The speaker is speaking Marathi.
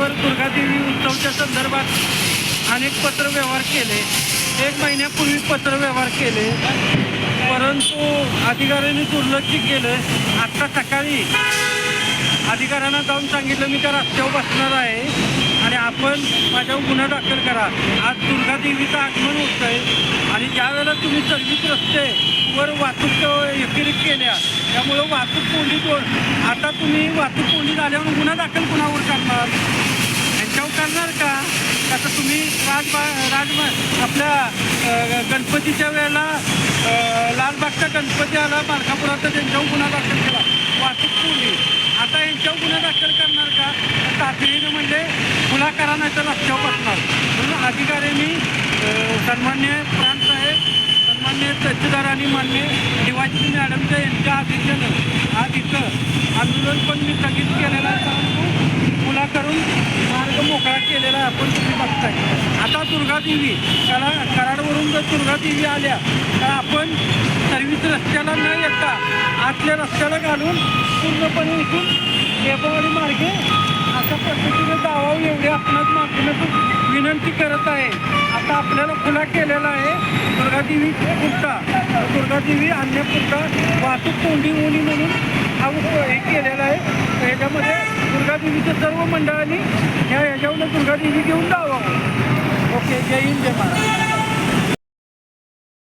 रस्त्यावर दुर्गादेवी उत्सवच्या संदर्भात अनेक पत्रव्यवहार केले. एक महिन्यापूर्वी पत्रव्यवहार केले. परंतु अधिकाऱ्यांनी दुर्लक्षित केलं. आत्ता सकाळी अधिकाऱ्यांना जाऊन सांगितलं मी त्या रस्त्यावर बसणार आहे आणि आपण माझ्यावर गुन्हा दाखल करा. आज दुर्गादेवीचं आगमन होत आहे आणि ज्यावेळेला तुम्ही सर्विस रस्ते वर वाहतूक एकेरीत केल्या. त्यामुळं वाहतूक कोंडी आता तुम्ही वाहतूक कोंडी झाल्यावर गुन्हा दाखल कुणावर करणार? यांच्यावर करणार का? आता तुम्ही राजबा राजबा आपल्या गणपतीच्या वेळेला लालबागचा गणपती आला बारकापुराचा त्यांच्यावर गुन्हा दाखल केला. वाहतूक कोंडी आता यांच्यावर गुन्हा दाखल करणार का? तातडीनं म्हणजे गुन्हा करा नाही तर रस्त्यावर बसणार. म्हणून अधिकाऱ्यांनी सन्मान्य प्रांत सन्मान्य तहसीलदार आणि मान्य डिवायची मॅडमच्या यांच्या आदेशानं आज इथं आंदोलन पण मी स्थगित केलेलं आहे परंतु खुला करून मार्ग मोकळा केलेला आहे आपण तुम्ही बघताय. आता दुर्गादेवी करा कराडवरून जर दुर्गादेवी आल्या तर आपण सर्विस रस्त्याला न येता आतल्या रस्त्याला घालून पूर्णपणे इथून देववाडी मार्गे अशा पद्धतीने जावावं एवढे आपणास माध्यमातून विनंती करत आहे. आता आपल्याला खुला केलेला आहे. दुर्गादेवी पुरता दुर्गादेवी अन्नपुरता वाहतूक तोंडी उनी म्हणून हा हे केलेला आहे. ह्याच्यामध्ये दुर्गादेवीच्या सर्व मंडळांनी ह्या ह्याच्यावर दुर्गादेवी घेऊन जावं. ओके जय हिंद जय महाराज.